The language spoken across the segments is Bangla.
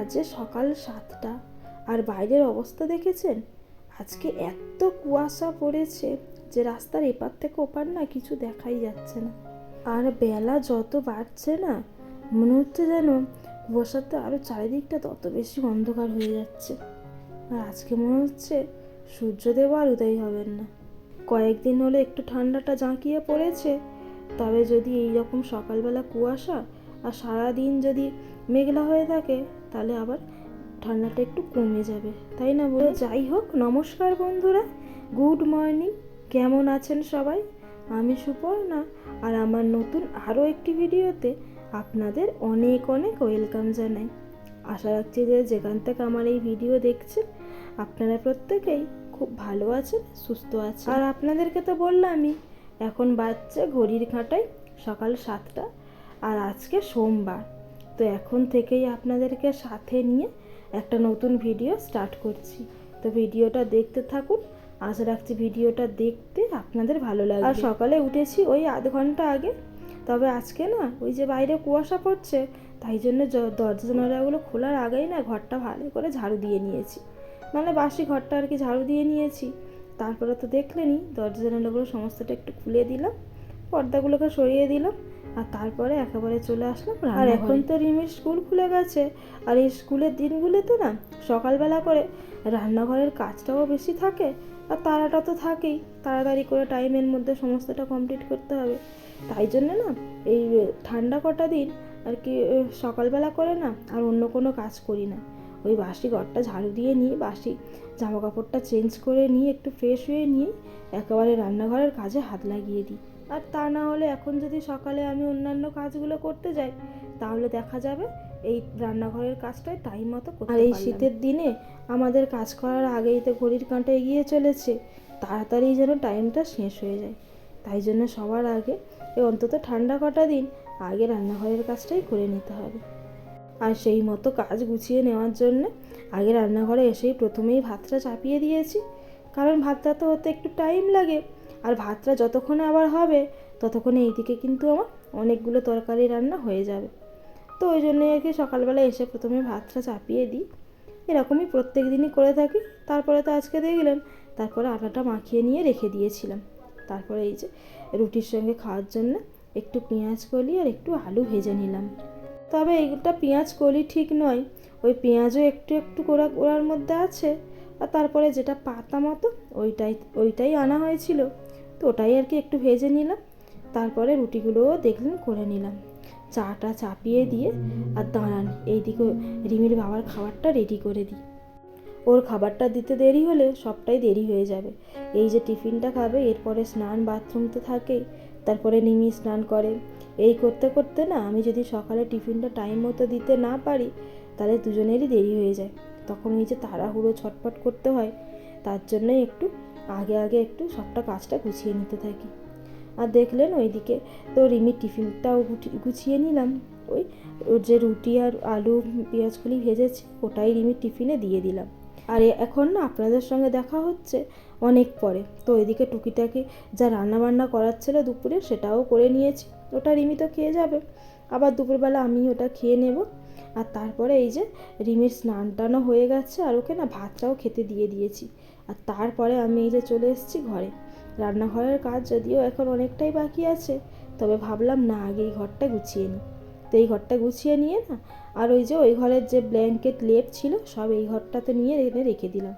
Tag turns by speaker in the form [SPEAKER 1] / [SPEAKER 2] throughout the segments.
[SPEAKER 1] বাজে সকাল সাতটা। আর বাইরের অবস্থা দেখেছেন? আজকে এত কুয়াশা পড়েছে যে রাস্তার এপার থেকে ওপার না কিছু দেখাই যাচ্ছে না। আর বেলা যত বাড়ছে না, মনে হচ্ছে যেন কুয়াশাতে আরও চারিদিকটা তত বেশি অন্ধকার হয়ে যাচ্ছে। আর আজকে মনে হচ্ছে সূর্যদেব আর উদয় হবেন না। কয়েকদিন হলে একটু ঠান্ডাটা জাঁকিয়ে পড়েছে, তবে যদি এই রকম সকালবেলা কুয়াশা আর সারাদিন যদি মেঘলা হয়ে থাকে তাহলে আবার ঠান্ডাটা একটু কমে যাবে। তাই না বলে যাই হোক, নমস্কার বন্ধুরা। গুড মর্নিং কেমন আছেন সবাই? আমি সুপর্ণা। আর আমার নতুন আরও একটি ভিডিওতে আপনাদের অনেক অনেক ওয়েলকাম জানাই। আশা রাখছি যে যেখান থেকে আমার এই ভিডিও দেখছেন, আপনারা প্রত্যেকেই খুব ভালো আছেন, সুস্থ আছেন। আর আপনাদেরকে তো বললামই, এখন বাচ্চা ঘড়ির কাঁটায় সকাল সাতটা, আর আজকে সোমবার। তো এখন থেকেই আপনাদেরকে সাথে নিয়ে একটা নতুন ভিডিও স্টার্ট করছি। তো ভিডিওটা দেখতে থাকুন। আশা রাখছি ভিডিওটা দেখতে। আপনাদের ভালো লাগবে। আর সকালে উঠেছি ওই আধ ঘণ্টা আগে। তবে আজকে না, ওই যে বাইরে কুয়াশা পড়ছে, তাই জন্য দরজা খোলার আগেই না ঘরটা ভালো করে ঝাড়ু দিয়ে নিয়েছি। মানে বাসি ঘরটা আর কি ঝাড়ু দিয়ে নিয়েছি। তারপরে তো দেখলেনি দরজা জানালাগুলো সমস্তটা একটু খুলে দিলাম, পর্দাগুলোকে সরিয়ে দিলাম। আর তারপরে একেবারে চলে আসলাম আর এখন তো রিমির স্কুল খুলে গেছে। আর এই স্কুলের দিনগুলোতে না সকালবেলা করে রান্নাঘরের কাজটাও বেশি থাকে আর তাড়াটা তো থাকেই। তাড়াতাড়ি করে টাইমের মধ্যে সমস্তটা কমপ্লিট করতে হবে। তাই জন্য না এই ঠান্ডা কটা দিন আর কি সকালবেলা করে না আর অন্য কোনো কাজ করি না। ওই বাসি ঘরটা ঝাড়ু দিয়ে নিয়ে বাসি জামা কাপড়টা চেঞ্জ করে নিয়ে একটু ফ্রেশ হয়ে নিয়ে একেবারে রান্নাঘরের কাজে হাত লাগিয়ে দিই। আর তা না হলে এখন যদি সকালে আমি অন্যান্য কাজগুলো করতে যাই তাহলে দেখা যাবে এই রান্নাঘরের কাজটাই টাইম মতো আর এই শীতের দিনে আমাদের কাজ করার আগেই তো ঘড়ির কাঁটা এগিয়ে চলেছে তাড়াতাড়ি যেন টাইমটা শেষ হয়ে যায়। তাই জন্য সবার আগে এই অন্তত ঠান্ডা কটা দিন আগে রান্নাঘরের কাজটাই করে নিতে হবে। আর সেই মতো কাজ গুছিয়ে নেওয়ার জন্য আগে রান্নাঘরে এসেই প্রথমেই ভাতটা চাপিয়ে দিয়েছি কারণ ভাতটা তো হতে একটু টাইম লাগে। আর ভাতটা যতক্ষণে আবার হবে, ততক্ষণে এইদিকে কিন্তু আমার অনেকগুলো তরকারি রান্না হয়ে যাবে। তো ওই জন্যই আর কি সকালবেলা এসে প্রথমে ভাতটা চাপিয়ে দিই। এরকমই প্রত্যেক দিনই করে থাকি। তারপরে তো আজকে দেখলেন তারপরে আটাটা মাখিয়ে নিয়ে রেখে দিয়েছিলাম। তারপরে এই যে রুটির সঙ্গে খাওয়ার জন্য একটু পেঁয়াজ কলি আর একটু আলু ভেজে নিলাম। তবে এইটা পেঁয়াজ কলি ঠিক নয়, ওই পেঁয়াজও একটু একটু কোড়া কোড়ার মধ্যে আছে। আর তারপরে যেটা পাতা মতো, ওইটাই ওইটাই আনা হয়েছিল। তো ওটাই আর কি একটু ভেজে নিলাম। তারপরে রুটিগুলোও দেখলেন করে নিলাম। চাটা চাপিয়ে দিয়ে আর দাঁড়ান, এইদিকে রিমির বাবার খাবারটা রেডি করে দিই। ওর খাবারটা দিতে দেরি হলে সবটাই দেরি হয়ে যাবে। এই যে টিফিনটা খাবে, এরপরে স্নান বাথরুম তো থাকেই, তারপরে নিমি স্নান করে। এই করতে করতে না আমি যদি সকালে টিফিনটা টাইম মতো দিতে না পারি, তাহলে দুজনেরই দেরি হয়ে যায়। তখন এই যে তাড়াহুড়ো ছটপট করতে হয়, তার জন্যই একটু আগে আগে একটু সবটা কাজটা গুছিয়ে নিতে থাকি। আর দেখলেন ওইদিকে তো রিমির টিফিনটাও গুছিয়ে নিলাম। ওই ওর যে রুটি আর আলু পেঁয়াজগুলি ভেজেছি, ওটাই রিমির টিফিনে দিয়ে দিলাম। আর এখন না আপনাদের সঙ্গে দেখা হচ্ছে অনেক পরে। তো ওইদিকে টুকিটাকি যা রান্নাবান্না করার ছিল দুপুরে সেটাও করে নিয়েছি। ওটা রিমি তো খেয়ে যাবে। আবার দুপুরবেলা আমি ওটা খেয়ে নেব। আর তারপরে এই যে রিমির স্নান টানও হয়ে গেছে আর ওকে না ভাতটাও খেতে দিয়ে দিয়েছি। আর তারপরে আমি এই যে চলে এসেছি ঘরে। রান্নাঘরের কাজ যদিও এখন অনেকটাই বাকি আছে, তবে ভাবলাম না, আগে এই ঘরটা গুছিয়ে নিই। তো এই ঘরটা গুছিয়ে নিয়ে না, আর ওই যে ওই ঘরের যে ব্ল্যাঙ্কেট লেপ ছিল, সব এই ঘরটাতে নিয়ে এনে রেখে দিলাম।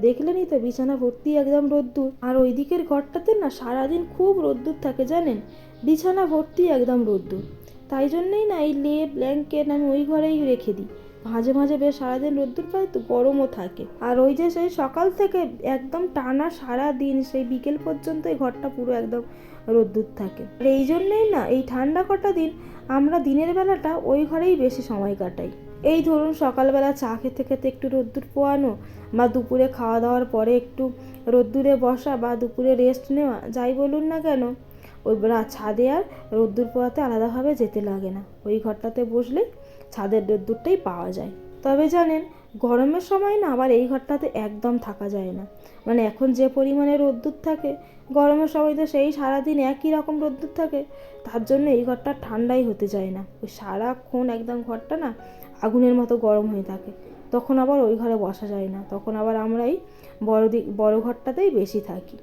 [SPEAKER 1] দেখলেনই তো বিছানা ভর্তি একদম রোদ্দুর। আর ওই দিকের ঘরটাতে না সারাদিন খুব রোদ্দুর থাকে জানেন? বিছানা ভর্তি একদম রোদ্দুর। তাই জন্যই না এই লে ব্ল্যাঙ্কেট আমি ওই ঘরেই রেখে দিই। মাঝে মাঝে বেশ সারাদিন রোদ্দুর পাই তো গরমও থাকে। আর ওই যে সেই সকাল থেকে একদম টানা সারা দিন সেই বিকেল পর্যন্ত এই ঘরটা পুরো একদম রোদ্দুর থাকে। আর এই জন্যেই না এই ঠান্ডা কটা দিন আমরা দিনের বেলাটা ওই ঘরেই বেশি সময় কাটাই। এই ধরুন সকালবেলা চা খেতে খেতে একটু রোদ্দুর পোয়ানো বা দুপুরে খাওয়া দাওয়ার পরে একটু রোদ্দুরে বসা বা দুপুরে রেস্ট নেওয়া, যাই বলুন না কেন ওই ছাদে আর রোদ্দুর পোয়াতে আলাদাভাবে যেতে লাগে না। ওই ঘরটাতে বসলেই ছাদের রোদ্দুরটাই পাওয়া যায়। তবে জানেন, গরমের সময় না আবার এই ঘরটাতে একদম থাকা যায় না। মানে এখন যে পরিমাণে রোদ্দুর থাকে, গরমের সময় তো সেই সারাদিন একই রকম রোদ্দুর থাকে, তার জন্য এই ঘরটা ঠান্ডাই হতে চায় না। ওই সারাক্ষণ একদম ঘরটা না আগুনের মতো গরম হয়ে থাকে। তখন আবার ওই ঘরে বসা যায় না। তখন আবার আমরাই বড় দিক, বড় ঘরটাতেই বেশি থাকি।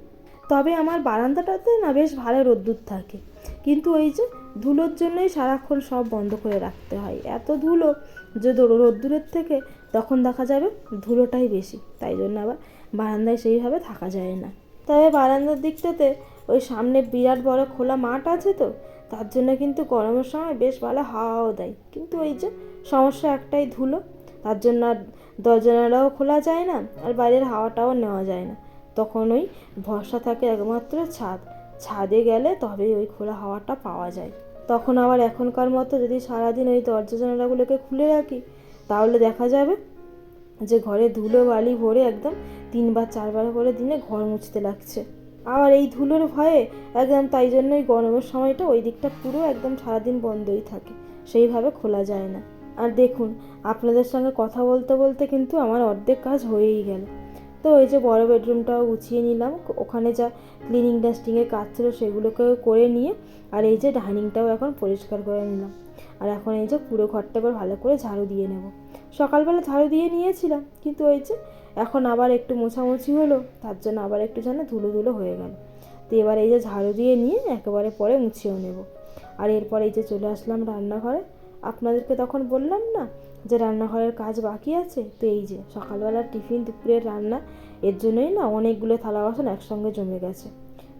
[SPEAKER 1] তবে আমার বারান্দাটাতে না বেশ ভালো রোদ্দুর থাকে। কিন্তু ওই যে ধুলোর জন্যই সারাক্ষণ সব বন্ধ করে রাখতে হয়। এত ধুলো যে রোদ্দুরের থেকে তখন দেখা যাবে ধুলোটাই বেশি। তাই জন্য আবার বারান্দায় সেইভাবে থাকা যায় না। তবে বারান্দার দিকটাতে ওই সামনে বিরাট বড় খোলা মাঠ আছে তো, তার জন্য কিন্তু গরমের সময় বেশ ভালো হাওয়াও দেয়। কিন্তু ওই যে সমস্যা একটাই ধুলো, তার জন্য আর দরজানাটাও খোলা যায় না, আর বাইরের হাওয়াটাও নেওয়া যায় না। তখন ওই ভরসা থাকে একমাত্র ছাদ। ছাদে গেলে তবেই ওই খোলা হাওয়াটা পাওয়া যায়। তখন আবার এখনকার মতো যদি সারাদিন ওই দরজা জানালাগুলোকে খুলে রাখি, তাহলে দেখা যাবে যে ঘরে ধুলো বালি ভরে একদম তিনবার চারবার করে দিনে ঘর মুছতে লাগছে। আবার এই ধুলোর ভয়ে একদম তাই জন্যই গরমের সময়টা ওই দিকটা পুরো একদম সারাদিন বন্ধই থাকে, সেইভাবে খোলা যায় না। আর দেখুন, আপনাদের সঙ্গে কথা বলতে বলতে কিন্তু আমার অর্ধেক কাজ হয়েই গেল। তো ওই যে বড় বেডরুমটাও গুছিয়ে নিলাম। ওখানে যা ক্লিনিং ডাস্টিংয়ের কাজ ছিল সেগুলোকেও করে নিয়ে আর এই যে ডাইনিংটাও এখন পরিষ্কার করে নিলাম। আর এখন এই যে পুরো ঘরটা এবার ভালো করে ঝাড়ু দিয়ে নেব। সকালবেলা ঝাড়ু দিয়ে নিয়েছিলাম, কিন্তু ওই যে এখন আবার একটু মোছামুছি হলো, তার জন্য আবার একটু যেন ধুলো ধুলো হয়ে গেল। তো এবার এই যে ঝাড়ু দিয়ে নিয়ে একেবারে পরে মুছেও নেব। আর এরপর এই যে চলে আসলাম রান্নাঘরে। আপনাদেরকে তখন বললাম না যে রান্নাঘরের কাজ বাকি আছে, তো এই যে সকালবেলার টিফিন, দুপুরের রান্না, এর জন্যই না অনেকগুলো থালা বাসন একসঙ্গে জমে গেছে।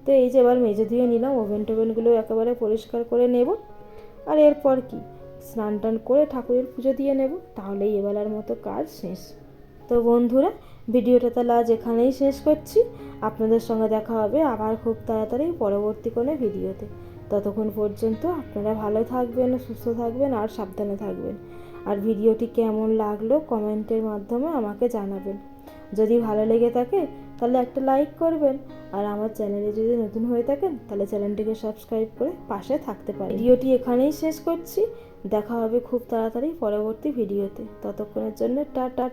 [SPEAKER 1] তো এই যে এবার মেজে ধুয়ে নিলাম, ওভেন টোভেনগুলো একেবারে পরিষ্কার করে নেব। আর এরপর কি? স্নান টান করে ঠাকুরের পুজো দিয়ে নেব, তাহলেই এবেলার মতো কাজ শেষ। তো বন্ধুরা, ভিডিওটা তাহলে আজ এখানেই শেষ করছি। আপনাদের সঙ্গে দেখা হবে আবার খুব তাড়াতাড়ি পরবর্তী কোনো ভিডিওতে। ততক্ষণ পর্যন্ত আপনারা ভালো থাকবেন, সুস্থ থাকবেন আর সাবধানে থাকবেন। আর ভিডিওটি কেমন লাগল কমেন্টের মাধ্যমে আমাকে জানাবেন। যদি ভালো লেগে থাকে, তাহলে একটা লাইক করবেন। আর আমার চ্যানেলে যদি নতুন হয়ে থাকেন, তাহলে চ্যানেলটিকে সাবস্ক্রাইব করে পাশে থাকতে পারেন। ভিডিওটি এখানেই শেষ করছি। দেখা হবে খুব তাড়াতাড়ি পরবর্তী ভিডিওতে। ততক্ষণের জন্য টাটা।